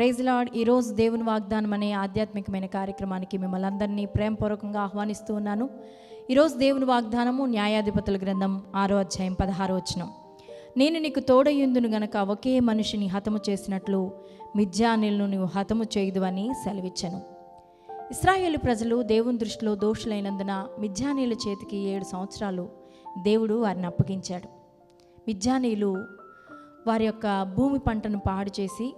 Praise lord ఈరోజు దేవుని వాగ్దానం అనే ఆధ్యాత్మికమైన కార్యక్రమానికి మిమ్మల్ని అందరినీ ప్రేమపూర్వకంగా ఆహ్వానిస్తూ ఉన్నాను. ఈరోజు దేవుని వాగ్దానము న్యాయాధిపతుల గ్రంథం ఆరో అధ్యాయం పదహారో వచనం. నేను నీకు తోడయ్యుందును గనక ఒకే మనిషిని హతము చేసినట్లు మిథ్యానిలను నువ్వు హతము చేయదు అని సెలవిచ్చను. ఇస్రాయేల్ ప్రజలు దేవుని దృష్టిలో దోషులైనందున మిథ్యానీల చేతికి ఏడు సంవత్సరాలు దేవుడు వారిని అప్పగించాడు. మిథ్యానీలు వారి యొక్క భూమి పంటను పాడు చేసి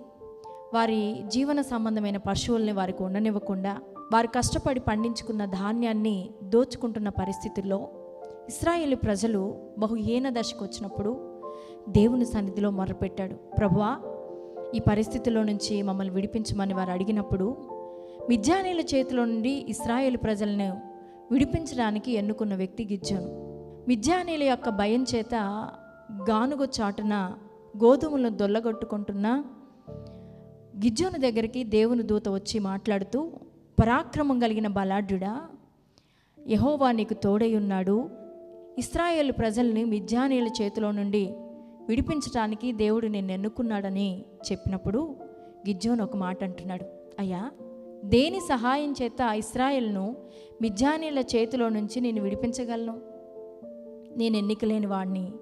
వారి జీవన సంబంధమైన పశువుల్ని వారికి ఉండనివ్వకుండా వారు కష్టపడి పండించుకున్న ధాన్యాన్ని దోచుకుంటున్న పరిస్థితుల్లో ఇస్రాయేలు ప్రజలు బహుహీన దశకు వచ్చినప్పుడు దేవుని సన్నిధిలో మొరపెట్టాడు ప్రభువా ఈ పరిస్థితిలో నుంచి మమ్మల్ని విడిపించమని వారు అడిగినప్పుడు మిథ్యానీల చేతిలో నుండి ఇస్రాయేల్ ప్రజలను విడిపించడానికి ఎన్నుకున్న వ్యక్తి గిజ్జోను మిథ్యానీల యొక్క భయం చేత గానుగ చాటున గోధుమలను దొల్లగొట్టుకుంటున్న గిజ్జోను దగ్గరికి దేవుని దూత వచ్చి మాట్లాడుతూ పరాక్రమం కలిగిన బలాఢ్యుడా యహోవా నీకు తోడై ఉన్నాడు. ఇస్రాయేల్ ప్రజల్ని మిథ్యానీల చేతిలో నుండి విడిపించడానికి దేవుడు నిన్ను ఎన్నుకున్నాడని చెప్పినప్పుడు గిజ్జోను ఒక మాట అంటున్నాడు. అయ్యా దేని సహాయం చేత ఇస్రాయల్ను మిథ్యానీల చేతిలో నుంచి నేను విడిపించగలను? నేను ఎన్నికలేని వాడిని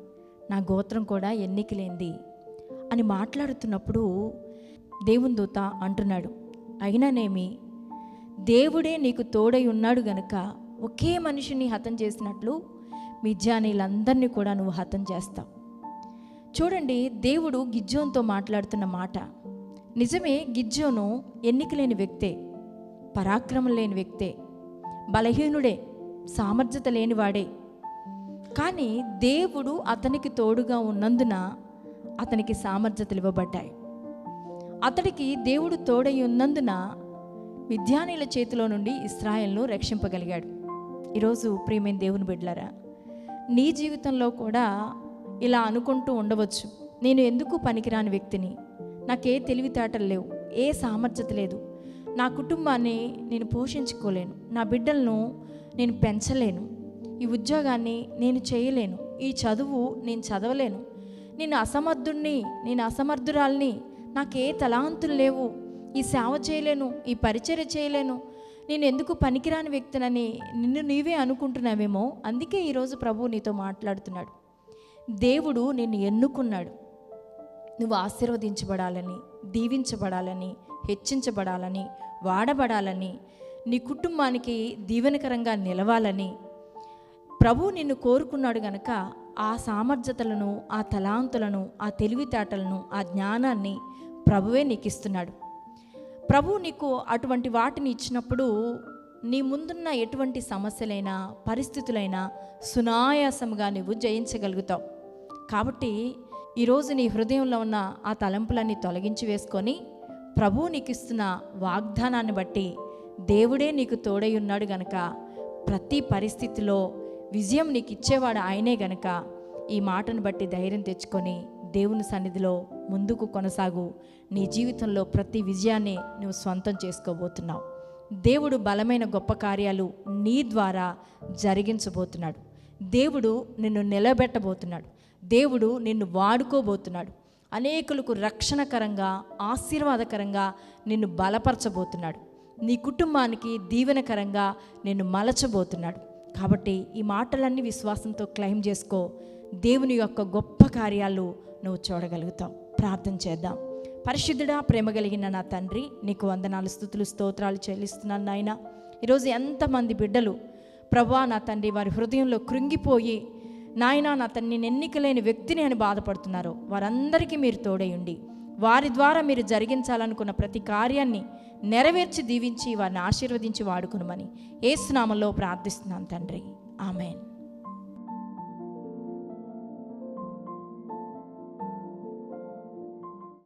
నా గోత్రం కూడా ఎన్నికలేంది అని మాట్లాడుతున్నప్పుడు దేవుని దూత అంటున్నాడు. అయిననేమి దేవుడే నీకు తోడై ఉన్నాడు గనుక ఒకే మనిషిని హతం చేసినట్లు మిజ్జానీలందరినీ కూడా నువ్వు హతం చేస్తావు. చూడండి దేవుడు గిజ్జోన్తో మాట్లాడుతున్న మాట. నిజమే గిజ్జోను ఎన్నిక లేని వ్యక్తే పరాక్రమం లేని వ్యక్తే బలహీనుడే సామర్థ్యత లేనివాడే. కానీ దేవుడు అతనికి తోడుగా ఉన్నందున అతనికి సామర్థ్యతలు ఇవ్వబడ్డాయి. అతడికి దేవుడు తోడై ఉన్నందున మిథ్యానీల చేతిలో నుండి ఇస్రాయల్ను రక్షింపగలిగాడు. ఈరోజు ప్రియమైన దేవుని బిడ్డలారా నీ జీవితంలో కూడా ఇలా అనుకుంటూ ఉండవచ్చు. నేను ఎందుకు పనికిరాని వ్యక్తిని? నాకే తెలివితేటలు లేవు ఏ సామర్థ్యత లేదు. నా కుటుంబాన్ని నేను పోషించుకోలేను నా బిడ్డలను నేను పెంచలేను ఈ ఉద్యోగాన్ని నేను చేయలేను ఈ చదువు నేను చదవలేను నేను అసమర్థుణ్ణి నేను అసమర్థురాల్ని నాకే తలాంతులు లేవు. ఈ సేవ చేయలేను ఈ పరిచర్య చేయలేను. నేను ఎందుకు పనికిరాని వ్యక్తినని నిన్ను నీవే అనుకుంటున్నావేమో? అందుకే ఈరోజు ప్రభు నీతో మాట్లాడుతున్నాడు. దేవుడు నిన్ను ఎన్నుకున్నాడు. నువ్వు ఆశీర్వదించబడాలని దీవించబడాలని హెచ్చించబడాలని వాడబడాలని నీ కుటుంబానికి దీవెనకరంగా నిలవాలని ప్రభు నిన్ను కోరుకున్నాడు గనక ఆ సామర్థ్యతలను ఆ తలాంతులను ఆ తెలివితేటలను ఆ జ్ఞానాన్ని ప్రభువే నీకు ఇస్తున్నాడు ప్రభు నీకు అటువంటి వాటిని ఇచ్చినప్పుడు నీ ముందున్న ఎటువంటి సమస్యలైనా పరిస్థితులైనా సునాయాసంగా నువ్వు జయించగలుగుతావు. కాబట్టి ఈరోజు నీ హృదయంలో ఉన్న ఆ తలంపులన్నీ తొలగించి వేసుకొని ప్రభు నీకు ఇస్తున్న వాగ్దానాన్ని బట్టి దేవుడే నీకు తోడై ఉన్నాడు గనక ప్రతి పరిస్థితిలో విజయం నీకు ఇచ్చేవాడు ఆయనే గనక ఈ మాటను బట్టి ధైర్యం తెచ్చుకొని దేవుని సన్నిధిలో ముందుకు కొనసాగు. నీ జీవితంలో ప్రతి విజయాన్ని నువ్వు సొంతం చేసుకోబోతున్నావు. దేవుడు బలమైన గొప్ప కార్యాలు నీ ద్వారా జరిగించబోతున్నాడు. దేవుడు నిన్ను నిలబెట్టబోతున్నాడు. దేవుడు నిన్ను వాడుకోబోతున్నాడు. అనేకులకు రక్షణకరంగా ఆశీర్వాదకరంగా నిన్ను బలపరచబోతున్నాడు. నీ కుటుంబానికి దీవెనకరంగా నిన్ను మలచబోతున్నాడు. కాబట్టి ఈ మాటలన్నీ విశ్వాసంతో క్లెయిమ్ చేసుకో. దేవుని యొక్క గొప్ప కార్యాలు నువ్వు చూడగలుగుతావు. ప్రార్థన చేద్దాం. పరిశుద్ధుడా ప్రేమ కలిగిన నా తండ్రి నీకు వందనాలు స్థుతులు స్తోత్రాలు చెల్లిస్తున్నాను నాయన. ఈరోజు ఎంతమంది బిడ్డలు ప్రభా నా తండ్రి వారి హృదయంలో కృంగిపోయి నాయన నా తన్ని ఎన్నికలేని వ్యక్తిని అని బాధపడుతున్నారు వారందరికీ మీరు తోడేయండి వారి ద్వారా మీరు జరిగించాలనుకున్న ప్రతి కార్యాన్ని నెరవేర్చి దీవించి వారిని ఆశీర్వదించి వాడుకునమని ఏసునామంలో ప్రార్థిస్తున్నాను తండ్రి. ఆమెన్.